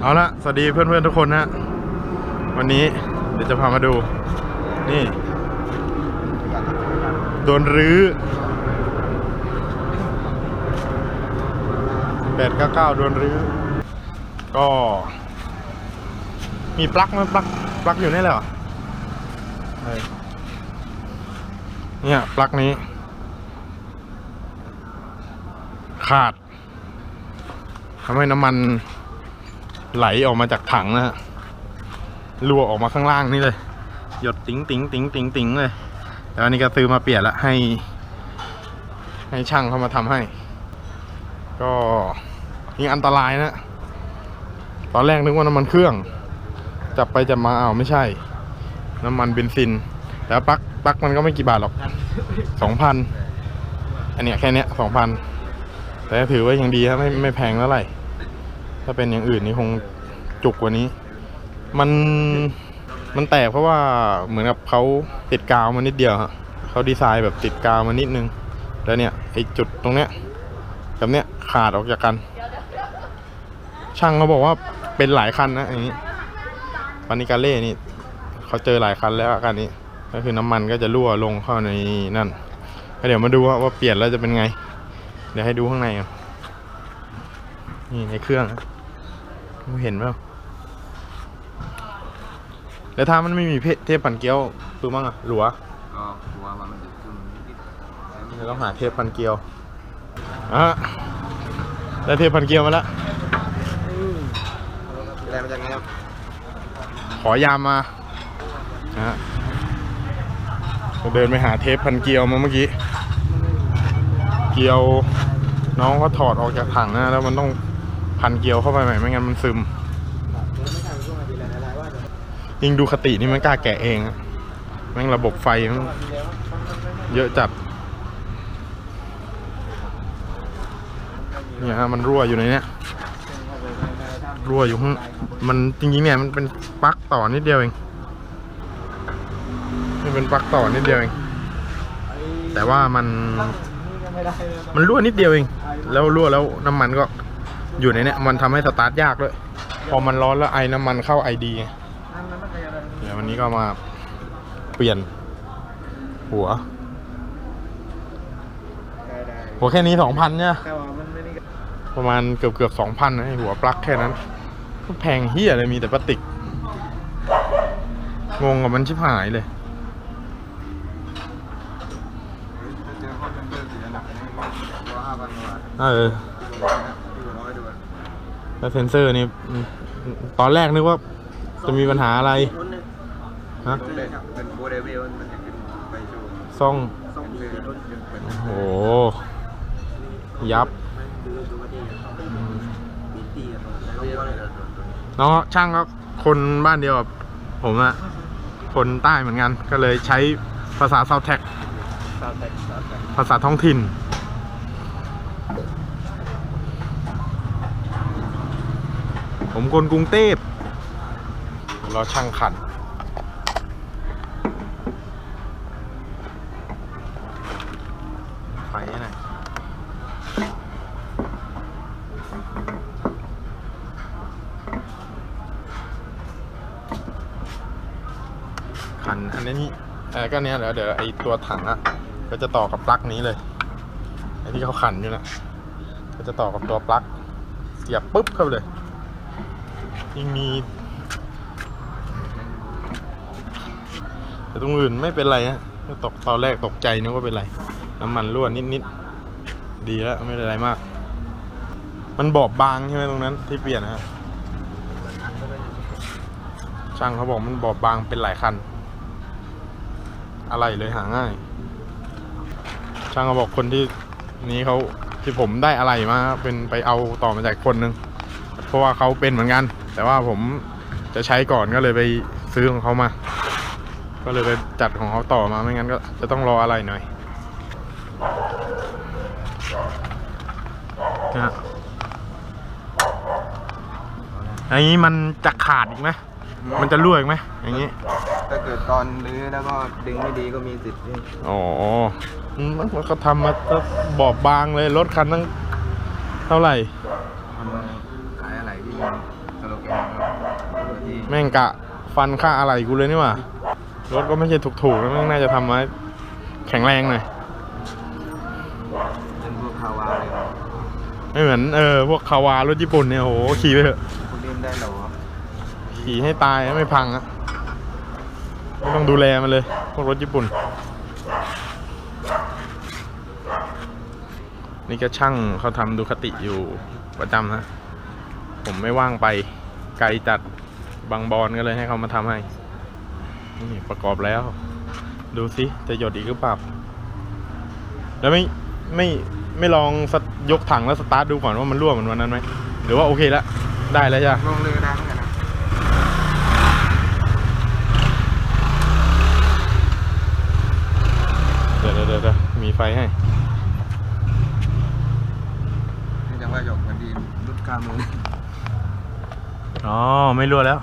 เอาละสวัสดีเพื่อนๆทุกคนนะวันนี้เดี๋ยวจะพามาดู นี่ โดนรื้อแปดเก้าเก้าโดนรื้อ ก็ มีปลั๊กไหมปลั๊กปลั๊กอยู่นี่แหละเหรอเออเนี่ยปลั๊กนี้ ขาดทำให้น้ำมัน ไหลออกมาจากถังนะฮะรั่วออกมาข้างล่างนี่เลย หยดติ๋งติ๋งติ๋งติ๋งติ๋งเลยแล้วอันนี้ก็ซื้อมาเปลี่ยนละให้ ให้ช่างเขามาทำให้ ก็นี่อันตรายนะ ตอนแรกนึกว่าน้ำมันเครื่อง จับไปจับมาเอาไม่ใช่ น้ำมันเบนซิน แล้วปลั๊กปลั๊กมันก็ไม่กี่บาทหรอกสองพันอันเนี้ยแค่เนี้ยสองพันแต่ถือว่ายังดีครับไม่ไม่แพงเท่าไหร่ ถ้าเป็นอย่างอื่นนี่คงจุกกว่านี้ มันมันแตกเพราะว่าเหมือนกับเขาติดกาวมานิดเดียวฮะเขาดีไซน์แบบติดกาวมานิดนึง แล้วเนี่ยไอจุดตรงเนี้ยกับเนี้ยขาดออกจากกัน ช่างเขาบอกว่าเป็นหลายคันนะอย่างนี้ปานิกาเล่นี่เขาเจอหลายคันแล้วอาการนี้ ก็คือน้ำมันก็จะรั่วลงเข้าในนั่นก็เดี๋ยวมาดูว่าว่าเปลี่ยนแล้วจะเป็นไง เดี๋ยวให้ดูข้างในอะนี่ในเครื่องนะ เห็นไหมแล้วถ้ามันไม่มีเพเทปพันเกลียวคือมั่งอะหลัวก็กลัวว่ามันจะขึ้นนิดๆแต่ไม่เราต้องหาเทปพันเกลียวอะได้เทปพันเกลียวมาแล้วอะไรมาจากไหนครับขอยามมานะฮะก็เดินไปหาเทปพันเกลียวมาเมื่อกี้ เกลียวน้องเขาถอดออกจากถังนะแล้วมันต้อง พันเกลียวเข้าไปใหม่ไม่งั้นมันซึมยิงดูคตินี่มันกล้าแกะเองแม่งระบบไฟมันเยอะจัดเนี่ยฮะมันรั่วอยู่ในเนี้ยรั่วอยู่ข้างมันจริงๆเนี่ยมันเป็นปลั๊กต่อนิดเดียวเองมันเป็นปลั๊กต่อนิดเดียวเอง แต่ว่ามัน มันรั่วนิดเดียวเอง แล้วรั่วแล้วน้ำมันก็ อยู่ในเนี้ยมันทำให้สตาร์ทยากด้วย พอมันร้อนแล้วไอ้น้ำมันเข้าไอดีเดี๋ยววันนี้ก็มาเปลี่ยน หัว หัวแค่นี้สองพันเนี่ยแต่ว่ามันไม่ได้ประมาณเกือบเกือบสองพันนะไอหัวปลั๊กแค่นั้นก็แพงเฮียเลยมีแต่พลาสติก งงกับมันชิบหายเลยเออ แล้วเซนเซอร์นี่อืมตอนแรกนึกว่าจะมีปัญหาอะไรฮะต้องได้เป็นโบเดวิลมันจะขึ้นไปชูซ่องส่งคือรถยนต์เป็นโอ้โหยับน้องช่างก็คนบ้านเดียวกับผมอะคนใต้เหมือนกันก็เลยใช้ภาษาซาวแท็กซาวแท็กซาวแท็กภาษาท้องถิ่น ผมคนกรุงเทพรอช่างขัน ไฟไหนอยขันอันนี้เออก็เนี้ยเดี๋ยวเดี๋ยวไอตัวถังอะก็จะต่อกับปลั๊กนี้เลยไอที่เขาขันอยู่นะก็จะต่อกับตัวปลั๊กเสียบปุ๊บเข้าไปเลย ยิ่งมีแต่ตรงอื่นไม่เป็นไรฮะตกตอนแรกตกใจนึกว่าเป็นไร น้ำมันรั่วนิดๆ ดีแล้วไม่เป็นไรมาก มันบอบบางใช่ไหมตรงนั้นที่เปลี่ยนฮะช่างเขาบอกมันบอบบางเป็นหลายคัน อะไรเลยหาง่าย ช่างเขาบอกคนที่นี้เขาที่ผมได้อะไรมาเป็นไปเอาต่อมาจากคนหนึ่งเพราะว่าเขาเป็นเหมือนกัน แต่ว่าผมจะใช้ก่อนก็เลยไปซื้อของเขามา ก็เลยไปจัดของเขาต่อมาไม่งั้นก็จะต้องรออะไรหน่อยนะฮะอันนี้มันจะขาดอีกไหมมันจะรั่วอีกไหมอย่างนี้ ถ้าเกิดตอนรื้อแล้วก็ดึงไม่ดีก็มีสิทธิ์ที่อ๋ออืมมันก็ทำมาก็บอบบางเลยรถคันตั้งเท่าไหร่มันขายอะไรที่สโลแกน แม่งกะฟันค่าอะไรกูเลยนี่หว่ารถก็ไม่ใช่ถูกๆแล้วแม่งน่าจะทำมาแข็งแรงหน่อยเป็นพวกคาวาเลยครับไม่เหมือนเออพวกคาวารถญี่ปุ่นเนี่ยโหขี่ไปเถอะพวกนี้มันได้เหรอวะขี่ให้ตายไม่พังอะไม่ต้องดูแลมันเลย พวกรถญี่ปุ่น นี่ก็ช่างเขาทำดูคติอยู่ประจำนะ ผมไม่ว่างไปไกลจัด บางบอนก็เลยให้เขามาทำให้ นี่ประกอบแล้ว ดูสิจะหยดอีกหรือเปล่าแล้วไม่ไม่ไม่ลองสตยกถังแล้วสตาร์ทดูก่อนว่ามันรั่วเหมือนวันนั้นไหมหรือว่าโอเคแล้วได้แล้วจ้ะลงเรือได้เหมือนกันนะเดี๋ยวเดี๋ยวเดี๋ยวเดี๋ยวมีไฟให้นี่จังว่าหยกเหมือนดีรุดคามืออ๋อ ไม่รั่วแล้ว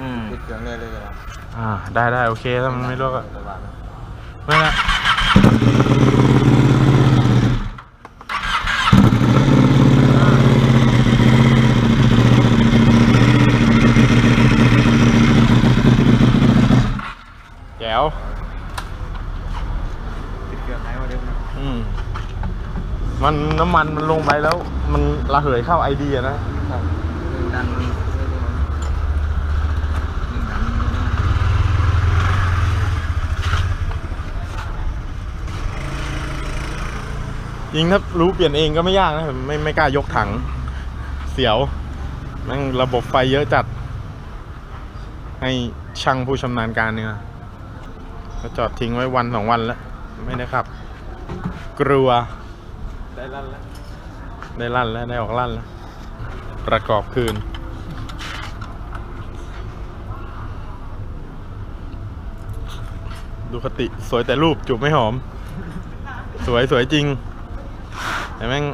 อืมปิดเครื่องได้เลยครับอ่า ได้ได้โอเคถ้ามันไม่รั่วก็สบายนะไม่ละแจ๋วปิดเครื่องไหนวะเดิมนะอืมมันน้ำมันมันลงไปแล้ว มันระเหยเข้าไอเดียนะ ครับหนึ่งดันมันหนึ่งดันมัน จริงถ้ารู้เปลี่ยนเองก็ไม่ยากนะผมไม่ไม่กล้ายกถัง เสียวแม่งระบบไฟเยอะจัด ให้ช่างผู้ชำนาญการเนี่ยก็จอดทิ้งไว้วันสองวันแล้ว ไม่ได้ขับ กลัว ได้ลั่นแล้ว ได้ลั่นแล้ว ได้ออกลั่นแล้ว ประกอบคืนดูคติสวยแต่รูปจูบไม่หอม สวยสวยจริง แต่แม่ง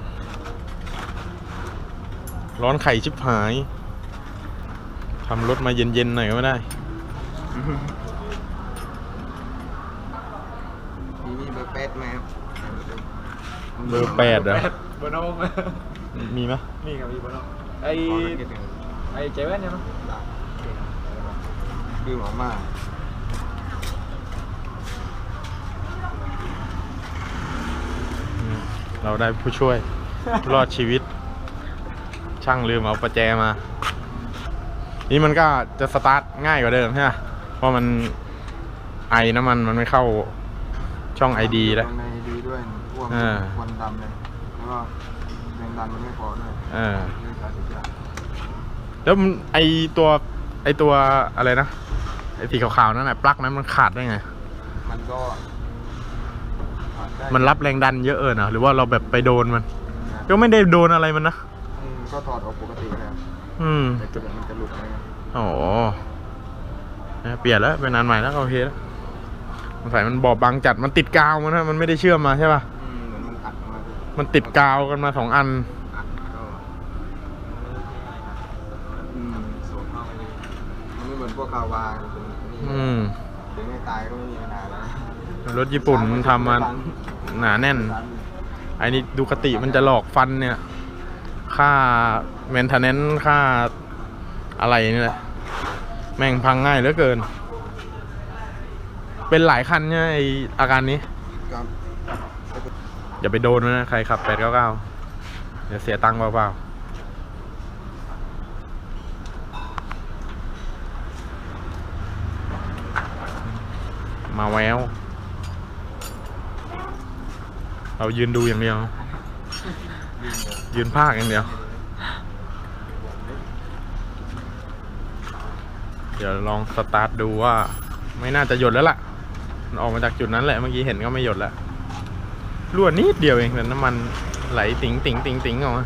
ร้อนไข่ชิบหายทำรถมาเย็นๆหน่อยก็ไม่ได้ มีมีเบอร์แปดไหมครับเบอร์แปดเหรอ บนโอมมีไหมนี่ครับมีบนโอมไอขอสังเกตหนึ่งไอเจเว่นใช่ไหมคือหมอมา เราได้ผู้ช่วย รอดชีวิต ช่างลืมเอาประแจมา นี่มันก็จะสตาร์ทง่ายกว่าเดิมใช่ไหมเพราะมันไอน้ำมันมันไม่เข้าช่องไอดีแล้วในดีด้วยพวกอ่าควันดำเลยแล้วก็แรงดันมันไม่พอด้วยเออเรื่องการติดยาแล้วมันไอตัวไอตัวอะไรนะไอสีขาวๆนั่นแหละปลั๊กนั้นมันขาดได้ไง มันก็ผ่าได้ มันรับแรงดันเยอะเอินอะหรือว่าเราแบบไปโดนมันนะก็ไม่ได้โดนอะไรมันนะอืมก็ถอดออกปกตินะครับอืมแต่เกิดมันจะหลุดอะไรเงี้ยโอ้โหเนี่ยเปลี่ยนแล้วเป็นอันใหม่แล้วก็โอเคแล้วสงสัยมันบอบบางจัดมันติดกาวมันนะมันไม่ได้เชื่อมมาใช่ป่ะอืมเหมือนมันอัดมามันติดกาวกันมาสองอันอัดก็อืมสวมเข้าไปเลยมันไม่เหมือนพวกคาวามันเป็นนี่อืมถึงไม่ตายก็ไม่มีปัญหาแล้ว รถญี่ปุ่นมันทำมาหนาแน่น ไอ้นี่ดูคติมันจะหลอกฟันเนี่ย ค่าเมนเทนเนนค่าอะไรนี่แหละ แม่งพังง่ายเหลือเกิน เป็นหลายคันเนี่ยไออาการนี้ครับอย่าไปโดนมันนะ ใครขับ899เดี๋ยวเสียตังค์เปล่าๆมาแวว เรายืนดูอย่างเดียว ยืนภาคอย่างเดียว เดี๋ยวลองสตาร์ทดูว่า ไม่น่าจะหยดแล้วล่ะมันออกมาจากจุดนั้นแหละเมื่อกี้เห็นก็ไม่หยดแล้วรั่วนิดเดียวเองแต่น้ำมันไหลติ๋งติ๋งติ๋งติ๋งออกมา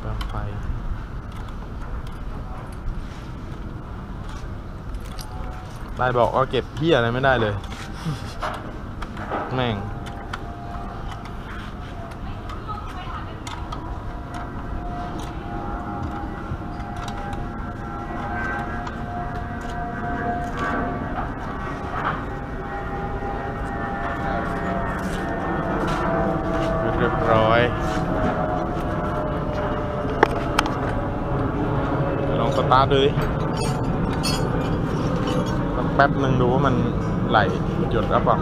เติมไฟ ได้บอกว่าเก็บเพี้ยอะไรไม่ได้เลย แม่งร้อย ลองสตาร์ทดูดิ แป๊บหนึ่งดูว่ามันไหลหยุดรับเปล่า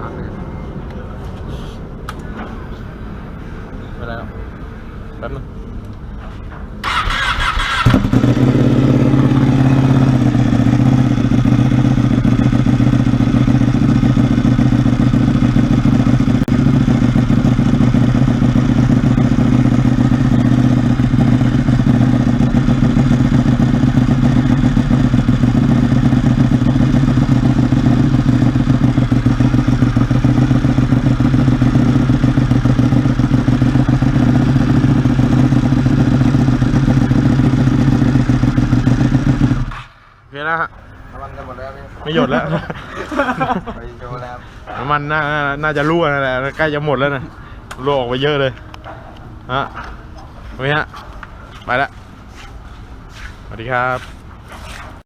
อันนี้ไม่เป็นไรหรอกแป๊บนึง โอเคนะฮะน้ำมันจะหมดแล้วพี่ไม่หยดแล้ว ไปโชว์แล้วน้ำมันน่าน่าจะรั่วนั่นแหละใกล้จะหมดแล้วนะรั่วออกไปเยอะเลยฮะโอเคฮะไปละสวัสดีครับ